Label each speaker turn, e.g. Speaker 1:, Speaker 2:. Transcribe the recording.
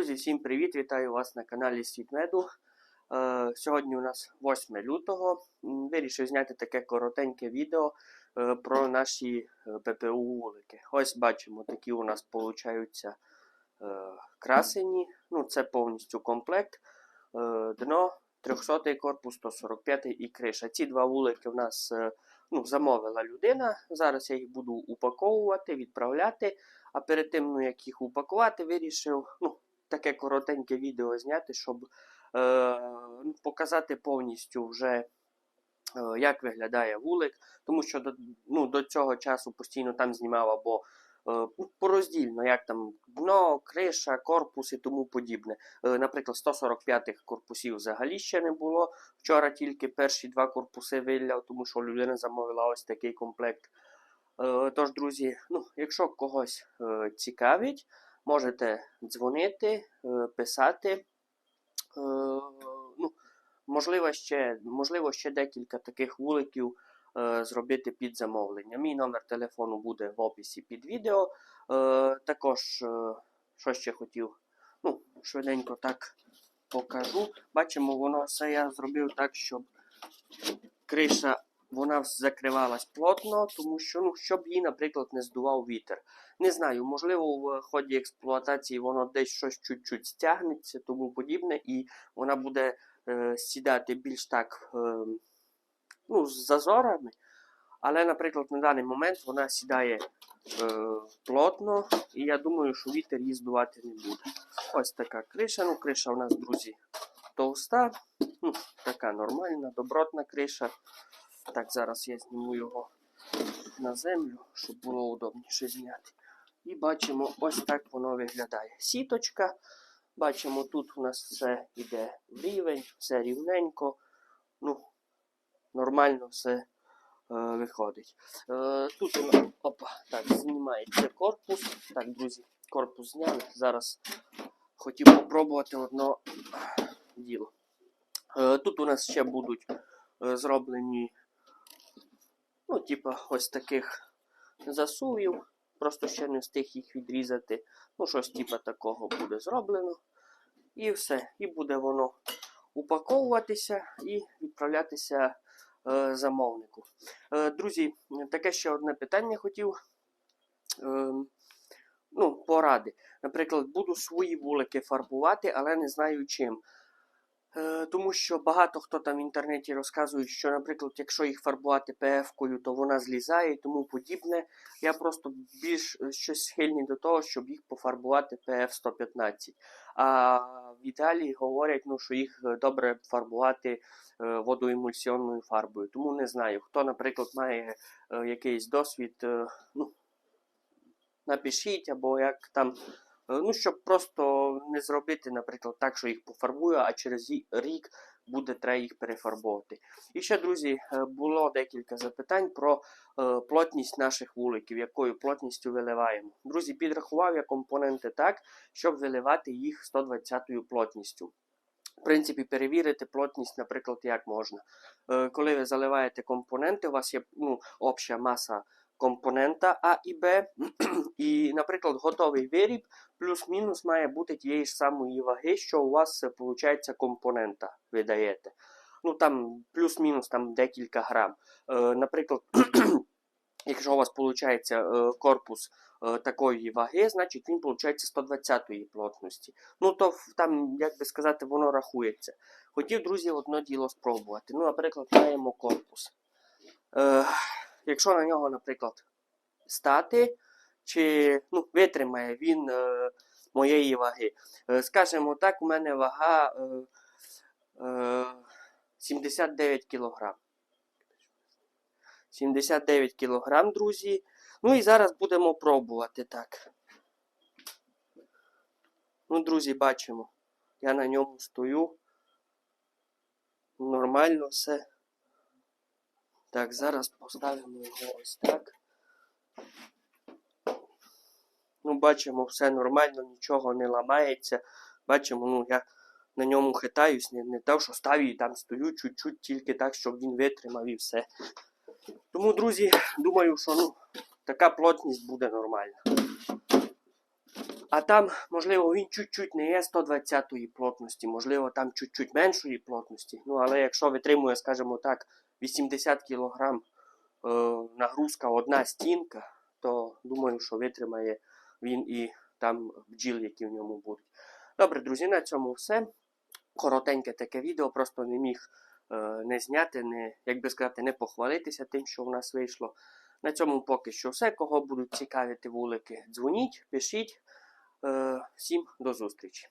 Speaker 1: Друзі, всім привіт! Вітаю вас на каналі Світмеду. Е, сьогодні у нас 8 лютого. Вирішив зняти таке коротеньке відео е, про наші е, ППУ вулики. Ось бачимо, такі у нас получаються е, красені. Ну, це повністю комплект. Е, дно, 300 корпус, 145 і криша. Ці два вулики в нас е, ну, замовила людина. Зараз я їх буду упаковувати, відправляти. А перед тим, ну, як їх упакувати, вирішив ну, таке коротеньке відео зняти, щоб е, ну, показати повністю вже, е, як виглядає вулик. Тому що до, ну, до цього часу постійно там знімав або е, пороздільно, як там дно, криша, корпус і тому подібне. Е, наприклад, 145-х корпусів взагалі ще не було. Вчора тільки перші два корпуси виляв, тому що людина замовила ось такий комплект. Е, Тож, друзі, ну, якщо когось е, цікавить, можете дзвонити, е, писати. Е, ну, можливо, ще, можливо, ще декілька таких вуликів е, зробити під замовлення. Мій номер телефону буде в описі під відео. Також, що ще хотів, ну, швиденько так покажу. Бачимо, воно все я зробив так, щоб криша вона закривалась плотно, тому що, ну, щоб її, наприклад, не здував вітер. Не знаю, можливо, в ході експлуатації воно десь щось чуть-чуть стягнеться, тому подібне, і вона буде е, сідати більш так е, ну, з зазорами. Але, наприклад, на даний момент вона сідає е, плотно, і я думаю, що вітер її здувати не буде. Ось така криша. Ну, криша у нас, друзі, товста, ну, така нормальна, добротна криша. Так, зараз я зніму його на землю, щоб було удобніше зняти. І бачимо, ось так воно виглядає. Сіточка. Бачимо, тут у нас все йде в рівень, все рівненько. Ну, нормально все е, виходить. Е, тут у опа, так, знімається корпус. Так, друзі, корпус зняли. Зараз хотів попробувати одно діло. Е, тут у нас ще будуть е, зроблені ну, типа, ось таких засувів. Просто ще не встиг їх відрізати. Ну, щось типа такого буде зроблено. І все. І буде воно упаковуватися і відправлятися е, замовнику. Е, друзі, таке ще одне питання хотів. Е, ну, поради. Наприклад, буду свої вулики фарбувати, але не знаю чим. Е, Тому що багато хто там в інтернеті розказує, що, наприклад, якщо їх фарбувати ПФ-кою, то вона злізає і тому подібне. Я просто більш е, щось схильний до того, щоб їх пофарбувати ПФ-115. А в Італії говорять, ну, що їх е, добре фарбувати водоемульсіонною фарбою. Тому не знаю, хто, наприклад, має якийсь досвід, ну, напишіть, або як там. Ну, щоб просто не зробити, наприклад, так, що їх пофарбую, а через рік буде треба їх перефарбовувати. І ще, друзі, е, було декілька запитань про е, плотність наших вуликів, якою плотністю виливаємо. Друзі, підрахував я компоненти так, щоб виливати їх 120 плотністю. В принципі, перевірити плотність, наприклад, як можна. Е, Коли ви заливаєте компоненти, у вас є ну, обща маса компонента А і Б, і, наприклад, готовий виріб плюс-мінус має бути тієї ж самої ваги, що у вас виходить компонента ви даєте. Ну там плюс-мінус там декілька грам. Е, наприклад, якщо у вас виходить корпус е, такої ваги, значить він виходить 120 плотності. Ну то там, як би сказати, воно рахується. Хотів, друзі, одно діло спробувати. Ну, наприклад, маємо корпус. Е, якщо на нього, наприклад, стати, чи ну, витримає він е, моєї ваги. Е, скажімо так, у мене вага е, е, 79 кг. 79 кг, друзі. Ну і зараз будемо пробувати так. Ну, друзі, бачимо. Я на ньому стою. Нормально все. Так, зараз поставимо його ось так. Ну, бачимо, все нормально, нічого не ламається. Бачимо, ну я на ньому хитаюсь, не, не те, що ставлю і там стою чуть-чуть, тільки так, щоб він витримав і все. Тому, друзі, думаю, що ну, така плотність буде нормальна. А там, можливо, він чуть-чуть не є 120-ї плотності, можливо, там чуть-чуть меншої плотності. Ну, але якщо витримує, скажімо так, 80 кг е, нагрузка одна стінка, то думаю, що витримає він і там бджіл, які в ньому будуть. Добре, друзі, на цьому все. Коротеньке таке відео, просто не міг е, не зняти, не, як би сказати, не похвалитися тим, що в нас вийшло. На цьому поки що все. Кого будуть цікавити вулики, дзвоніть, пишіть. Е, всім до зустрічі.